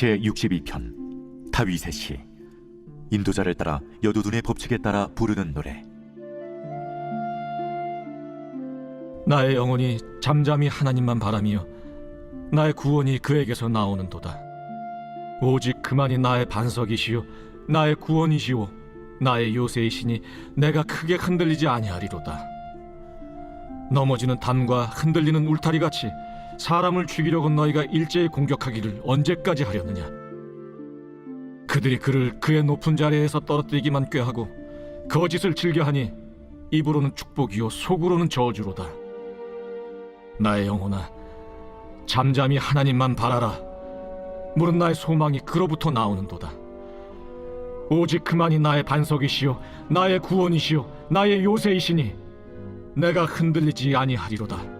제 62편 다윗의 시. 인도자를 따라 여두둔의 법칙에 따라 부르는 노래. 나의 영혼이 잠잠히 하나님만 바라며 나의 구원이 그에게서 나오는도다. 오직 그만이 나의 반석이시요. 나의 구원이시오. 나의 요새이시니 내가 크게 흔들리지 아니하리로다. 넘어지는 담과 흔들리는 울타리 같이 사람을 죽이려고 너희가 일제히 공격하기를 언제까지 하려느냐? 그들이 그를 그의 높은 자리에서 떨어뜨리기만 꾀하고 거짓을 즐겨하니 입으로는 축복이요 속으로는 저주로다. 나의 영혼아, 잠잠히 하나님만 바라라. 물은 나의 소망이 그로부터 나오는도다. 오직 그만이 나의 반석이시요, 나의 구원이시요, 나의 요새이시니 내가 흔들리지 아니하리로다.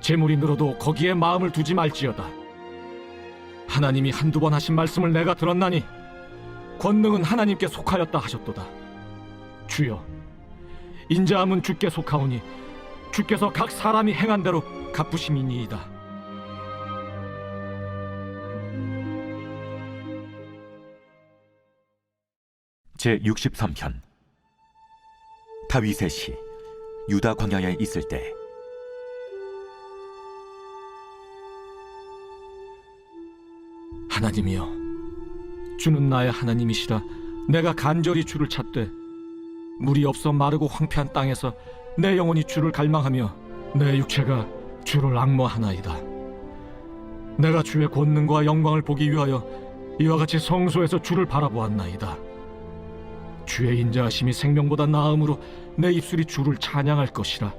재물이 늘어도 거기에 마음을 두지 말지어다. 하나님이 한두 번 하신 말씀을 내가 들었나니 권능은 하나님께 속하였다 하셨도다. 주여, 인자함은 주께 속하오니 주께서 각 사람이 행한 대로 갚으심이니이다. 제 63편 다윗의 시 유다 광야에 있을 때 하나님이여. 주는 나의 하나님이시라. 내가 간절히 주를 찾되 물이 없어 마르고 황폐한 땅에서 내 영혼이 주를 갈망하며 내 육체가 주를 악모하나이다. 내가 주의 권능과 영광을 보기 위하여 이와 같이 성소에서 주를 바라보았나이다. 주의 인자하심이 생명보다 나음으로 내 입술이 주를 찬양할 것이라.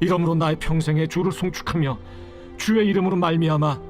이러므로 나의 평생에 주를 송축하며 주의 이름으로 말미암아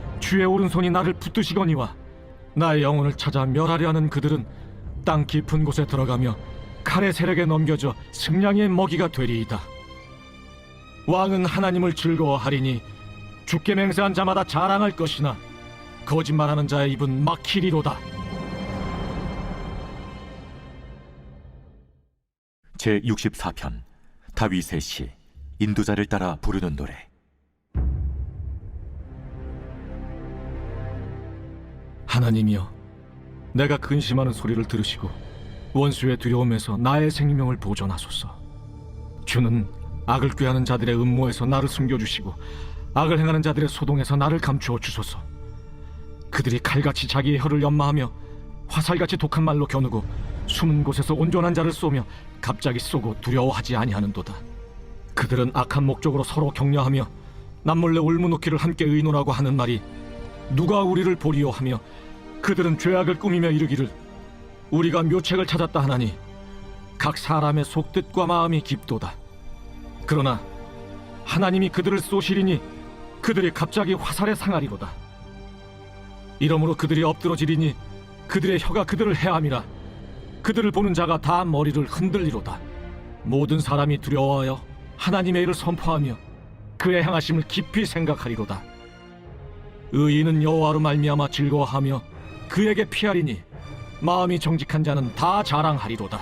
주의 오른손이 나를 붙드시거니와 나의 영혼을 찾아 멸하려 하는 그들은 땅 깊은 곳에 들어가며 칼의 세력에 넘겨져 승량의 먹이가 되리이다. 왕은 하나님을 즐거워하리니 주께 맹세한 자마다 자랑할 것이나 거짓말하는 자의 입은 막히리로다. 제 64편 다윗의 시 인도자를 따라 부르는 노래 하나님이여, 내가 근심하는 소리를 들으시고 원수의 두려움에서 나의 생명을 보존하소서. 주는 악을 꾀하는 자들의 음모에서 나를 숨겨주시고 악을 행하는 자들의 소동에서 나를 감추어 주소서. 그들이 칼같이 자기의 혀를 연마하며 화살같이 독한 말로 겨누고 숨은 곳에서 온전한 자를 쏘며 갑자기 쏘고 두려워하지 아니하는도다. 그들은 악한 목적으로 서로 격려하며 남몰래 울무놓기를 함께 의논하고 하는 말이 누가 우리를 보리요 하며 그들은 죄악을 꾸미며 이르기를 우리가 묘책을 찾았다 하나니 각 사람의 속뜻과 마음이 깊도다. 그러나 하나님이 그들을 쏘시리니 그들이 갑자기 화살에 상하리로다. 이러므로 그들이 엎드러지리니 그들의 혀가 그들을 해함이라 그들을 보는 자가 다 머리를 흔들리로다. 모든 사람이 두려워하여 하나님의 일을 선포하며 그의 행하심을 깊이 생각하리로다. 의인은 여호와로 말미암아 즐거워하며 그에게 피하리니 마음이 정직한 자는 다 자랑하리로다.